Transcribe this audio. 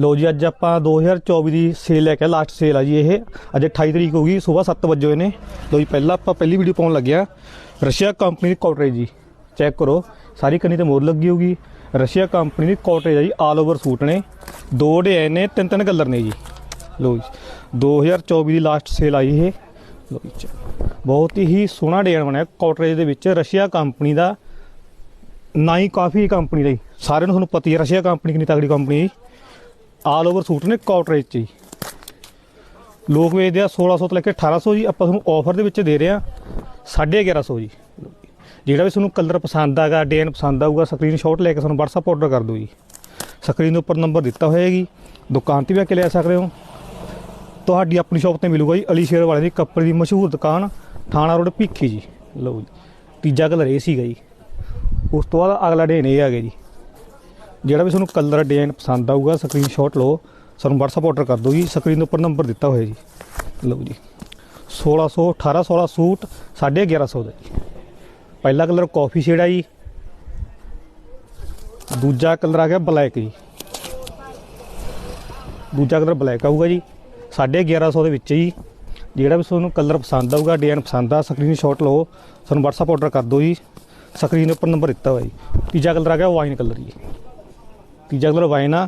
ਲੋ ਜੀ, ਅੱਜ ਆਪਾਂ 2024 ਦੀ ਸੇਲ ਲੈ ਕੇ ਲਾਸਟ ਸੇਲ ਆ ਜੀ ਇਹ। ਅੱਜ 28 ਤਰੀਕ ਹੋ ਗਈ, ਸਵੇਰ 7 ਵਜੇ ਹੋਏ ਨੇ। ਲੋ ਜੀ, ਪਹਿਲਾਂ ਆਪਾਂ ਪਹਿਲੀ ਵੀਡੀਓ ਪਾਉਣ ਲੱਗਿਆ ਰਸ਼ੀਆ ਕੰਪਨੀ ਦੀ ਕਾਟਰੇਜ ਜੀ। ਚੈੱਕ ਕਰੋ, ਸਾਰੀ ਕੰਨੀ ਤੇ ਮੋਰ ਲੱਗੀ ਹੋਗੀ ਰਸ਼ੀਆ ਕੰਪਨੀ ਦੀ ਕਾਟਰੇਜ ਆ ਜੀ ਆਲ ਓਵਰ ਸੂਟ ਨੇ। ਦੋ ਡਿਜ਼ਾਈਨ ਨੇ, ਤਿੰਨ ਤਿੰਨ ਕਲਰ ਨੇ ਜੀ। ਲੋ ਜੀ 2024 ਦੀ ਲਾਸਟ ਸੇਲ ਆਈ ਇਹ। ਲੋ ਜੀ, check। ਬਹੁਤ ਹੀ ਸੋਹਣਾ ਡਿਜ਼ਾਈਨ ਬਣਿਆ ਕਾਟਰੇਜ ਦੇ ਵਿੱਚ, ਰਸ਼ੀਆ ਕੰਪਨੀ ਦਾ। ਨਾ ਹੀ ਕਾਫੀ ਕੰਪਨੀ ਲਈ ਸਾਰਿਆਂ ਨੂੰ ਤੁਹਾਨੂੰ ਪਤਾ ਹੀ ਹੈ ਰਸ਼ੀਆ ਕੰਪਨੀ ਕਿੰਨੀ ਤਗੜੀ ਕੰਪਨੀ ਹੈ ਆਲ ਓਵਰ ਸੂਟ ਨੇ ਕਾਟਰੇਜ ਚ ਜੀ ਲੋਕ ਵੇਚਦੇ ਆ 1600 ਤੋਂ ਲੈ ਕੇ 1800 ਜੀ, ਆਪਾਂ ਤੁਹਾਨੂੰ ਆਫਰ ਦੇ ਵਿੱਚ ਦੇ ਰਹੇ ਆ 1150 ਜੀ। ਜਿਹੜਾ ਵੀ ਤੁਹਾਨੂੰ ਕਲਰ ਪਸੰਦ ਆਗਾ ਡਿਜ਼ਾਈਨ ਪਸੰਦ ਆਊਗਾ ਸਕਰੀਨਸ਼ਾਟ ਲੈ ਕੇ ਸਾਨੂੰ WhatsApp ਆਰਡਰ ਕਰ ਦਿਓ ਜੀ। ਸਕਰੀਨ ਦੇ ਉੱਪਰ ਨੰਬਰ ਦਿੱਤਾ ਹੋਇਆ ਜੀ। ਦੁਕਾਨ ਤੇ ਵੀ ਆ ਕੇ ਲੈ ਸਕਦੇ ਹੋ। ਤੁਹਾਡੀ ਆਪਣੀ ਸ਼ਾਪ ਤੇ ਮਿਲੂਗਾ ਜੀ ਅਲੀ ਸ਼ੇਰ ਵਾਲੇ ਦੀ ਕੱਪੜੇ ਦੀ ਮਸ਼ਹੂਰ ਦੁਕਾਨ, ਥਾਣਾ ਰੋਡ ਭੀਖੀ ਜੀ। ਲਓ ਜੀ, ਤੀਜਾ ਕਲਰ ਇਹ ਸੀਗਾ ਜੀ। ਉਸ ਤੋਂ ਬਾਅਦ ਅਗਲਾ ਡੇਨ ਇਹ ਆ ਗਿਆ ਜੀ। ਜਿਹੜਾ ਵੀ ਤੁਹਾਨੂੰ ਕਲਰ ਡਿਜ਼ਾਈਨ ਪਸੰਦ ਆਊਗਾ ਸਕਰੀਨਸ਼ਾਟ ਲਓ, ਸਾਨੂੰ WhatsApp ਆਰਡਰ ਕਰ ਦਿਓ ਜੀ। ਸਕਰੀਨ ਉੱਪਰ ਨੰਬਰ ਦਿੱਤਾ ਹੋਇਆ ਜੀ। ਲਓ ਜੀ। 1600 1816 ਸੂਟ 1150 ਦਾ। ਜੀ ਪਹਿਲਾ ਕਲਰ ਕਾਫੀ ਸ਼ੇਡ ਆ ਜੀ। ਦੂਜਾ ਕਲਰ ਆ ਗਿਆ ਬਲੈਕ ਜੀ। ਦੂਜਾ ਕਲਰ ਬਲੈਕ ਆਊਗਾ ਜੀ। 1150 ਦੇ ਵਿੱਚ ਜੀ। ਜਿਹੜਾ ਵੀ ਤੁਹਾਨੂੰ ਕਲਰ ਪਸੰਦ ਆਊਗਾ ਡਿਜ਼ਾਈਨ ਪਸੰਦ ਆ ਸਕਰੀਨਸ਼ਾਟ ਲਓ, ਸਾਨੂੰ WhatsApp ਆਰਡਰ ਕਰ ਦਿਓ ਜੀ। ਸਕਰੀਨ ਉੱਪਰ ਨੰਬਰ ਦਿੱਤਾ ਹੋਇਆ ਜੀ। ਤੀਜਾ ਕਲਰ ਆ ਗਿਆ ਵਾਈਨ ਕਲਰ ਜੀ। ਤੀਜਾ ਕਲਰ ਵਾਈਨ ਆ